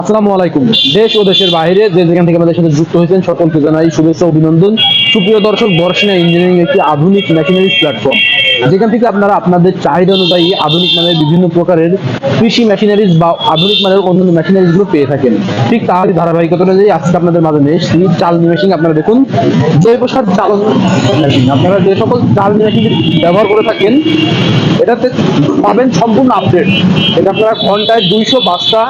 আসসালামু আলাইকুম। দেশ ও দেশের বাইরে যে যেখান থেকে আমাদের সাথে যুক্ত হয়েছেন সকলকে জানাই শুভেচ্ছা, অভিনন্দন। সুপ্রিয় দর্শক বর্ষিনা ইঞ্জিনিয়ারিং একটি আধুনিক মেশিনারিজ প্ল্যাটফর্ম যেখান থেকে আপনারা আপনাদের চাহিদা অনুযায়ী আধুনিক মানের বিভিন্ন প্রকারের কৃষি মেশিনারিজ বা আধুনিক মানের অন্যান্য মেশিনারিজগুলো পেয়ে থাকেন। ঠিক তার ধারাবাহিকতা অনুযায়ী আজকে আপনাদের মাঝে নিয়ে এসেছি চালনি মেশিন আপনারা দেখুন, জৈব সার চালন মেশিন আপনারা যে সকল চালনি মেশিন ব্যবহার করে থাকেন, এটাতে পাবেন সম্পূর্ণ আপডেট এটা আপনারা ঘন্টায় দুইশো বাস্তা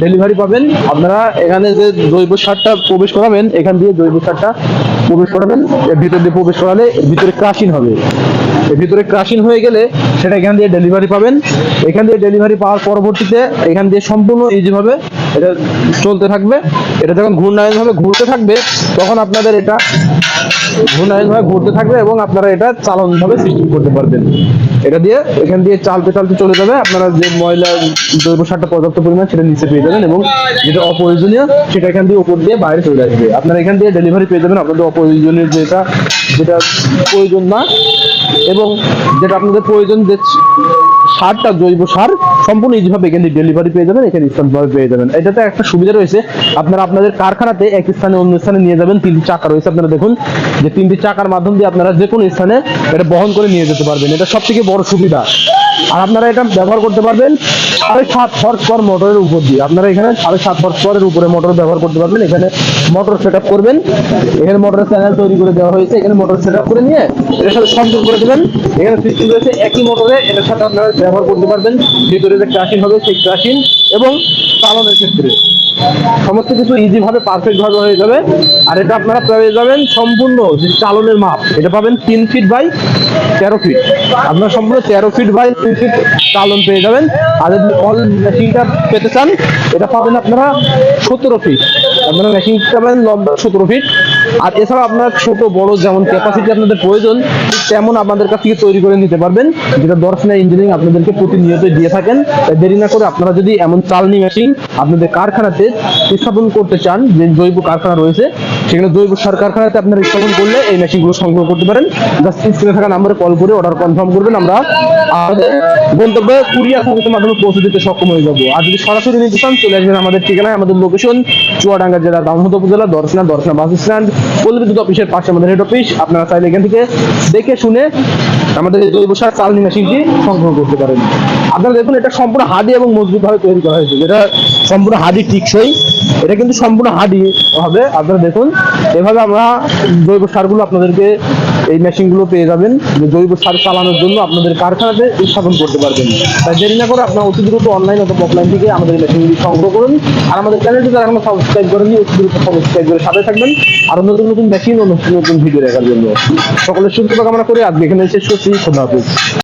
ডেলিভারি পাবেন। আপনারা এখানে যে জৈব সারটা প্রবেশ করাবেন, এখান দিয়ে জৈব সারটা প্রবেশ করাবেন। ভিতর দিয়ে প্রবেশ করালে ভিতরে ক্রাশিন হবে। ভিতরে ক্রাশিন হয়ে গেলে সেটা এখান দিয়ে ডেলিভারি পাবেন। এখান দিয়ে ডেলিভারি পাওয়ার পরবর্তীতে এখান দিয়ে সম্পূর্ণ ইজিভাবে এটা চলতে থাকবে। এটা যখন ঘূর্ণায়ন ভাবে ঘুরতে থাকবে, তখন আপনাদের এটা ঘূর্ণায়ন ভাবে ঘুরতে থাকবে এবং আপনারা এটা চালন ভাবে সিস্টেম করতে পারবেন। এটা দিয়ে এখান দিয়ে চালতে চালতে চলে যাবে। আপনারা যে ময়লা, জৈব সারটা পর্যাপ্ত পরিমাণ সেটা নিচে পেয়ে যাবেন এবং যেটা অপ্রয়োজনীয় সেটা এখান দিয়ে উপর দিয়ে বাইরে চলে আসবে। আপনারা এখান দিয়ে ডেলিভারি পেয়ে যাবেন। আপনাদের অপ্রয়োজনীয় যেটা যেটা প্রয়োজন না এবং যেটা আপনাদের প্রয়োজন সারটা, জৈব সার সম্পূর্ণ ইজিভাবে এখানে ডেলিভারি পেয়ে যাবেন, এখানে ইনস্ট্যান্টভাবে পেয়ে যাবেন। এটাতে একটা সুবিধা রয়েছে, আপনারা আপনাদের কারখানাতে এক স্থানে অন্য স্থানে নিয়ে যাবেন, তিনটি চাকা রয়েছে, আপনারা দেখুন যে তিনটি চাকার মাধ্যম দিয়ে আপনারা যে কোনো স্থানে এটা বহন করে নিয়ে যেতে পারবেন। এটা সব থেকে বড় সুবিধা। আর আপনারা এটা ব্যবহার করতে পারবেন সাড়ে সাত হর্স পাওয়ার মোটরের উপর দিয়ে। আপনারা এখানে সাড়ে সাত হর্স পাওয়ারের উপরে মোটর ব্যবহার করতে পারবেন। এখানে মোটর সেট করবেন। এখানে মোটরের চ্যানেল তৈরি করে দেওয়া হয়েছে। এখানে মোটর সেট আপ করে নিয়ে এটার সাথে সংযোগ করে দেবেন। এখানে সিস্টেম রয়েছে একই মোটরে এটার সাথে আপনারা ব্যবহার করতে পারবেন। ভিতরে যে ক্রাশিন হবে, সেই ক্রাশিন এবং চালনের ক্ষেত্রে। সমস্ত কিছু ইজি ভাবে পারফেক্ট ভাবে হয়ে যাবে। আর এটা আপনারা পেয়ে যাবেন সম্পূর্ণ যে চালনের মাপ। এটা পাবেন তিন ফিট বাই তেরো ফিট আপনারা সম্পূর্ণ তেরো ফিট বাই তিন ফিট চালন পেয়ে যাবেন। আর যদি অল মেশিনটা পেতে চান, এটা পাবেন আপনারা সতেরো ফিট আপনারা মেশিন পাবেন লম্বা সতেরো ফিট আর এছাড়া আপনার ছোট, বড় যেমন ক্যাপাসিটি আপনাদের প্রয়োজন তেমন আপনাদের কাছ থেকে তৈরি করে নিতে পারবেন। যেটা দর্শনা ইঞ্জিনিয়ারিং আপনাদেরকে প্রতিনিয়ত দিয়ে থাকেন। তাই দেরি না করে আপনারা যদি এমন চালনি মেশিন আপনাদের কারখানাতে স্থাপন করতে চান, যে জৈব কারখানা রয়েছে সেখানে জৈব সার কারখানাতে আপনারা স্থাপন করলে এই মেশিনগুলো সংগ্রহ করতে পারেন। জাস্ট স্ক্রিনে থাকা নাম্বারে কল করে অর্ডার কনফার্ম করবেন আমরা। আর গন্তব্যে কুরিয়ার সার্ভিসের মাধ্যমে পৌঁছে দিতে সক্ষম হয়ে যাব। আর যদি সরাসরি নিতে চান, চলে আসবেন আমাদের ঠিকানায়, আমাদের লোকেশন চুয়াডাঙ্গা জেলা দামহত উপজেলা, দর্শনা দর্শনা বাস স্ট্যান্ড পল্লী বিদ্যুৎ অফিসের পাশে আমাদের হেড অফিস আপনারা চাইলে এখান থেকে দেখে শুনে আমাদের এই জৈব সার চালনি মেশিনটি সংগ্রহ করতে পারেন। আপনারা দেখুন, এটা সম্পূর্ণ হাডি এবং মজবুত ভাবে তৈরি করা হয়েছে। যেটা সম্পূর্ণ হাডি টিকসই। এটা কিন্তু সম্পূর্ণ হাডি হবে। আপনারা দেখুন, এভাবে আমরা জৈব সারগুলো আপনাদেরকে এই মেশিনগুলো পেয়ে যাবেন। জৈব সার চালানোর জন্য আপনাদের কারখানাতে স্থাপন করতে পারবেন। তাই দেরি না করে আপনার অতি দ্রুত অনলাইন অথবা অফলাইন থেকে আমাদের মেশিন মেশিনগুলি সংগ্রহ করুন। আর আমাদের চ্যানেলটি যারা এখনও সাবস্ক্রাইব করেনি অতি দ্রুত সাবস্ক্রাইব করে সাথে থাকবেন। আর নতুন নতুন মেশিন ও নতুন নতুন ভিডিও দেখার জন্য। সকলের সুস্থতা কামনা করে আজকে এখানে শেষ করছি। খোদা হাফিজ।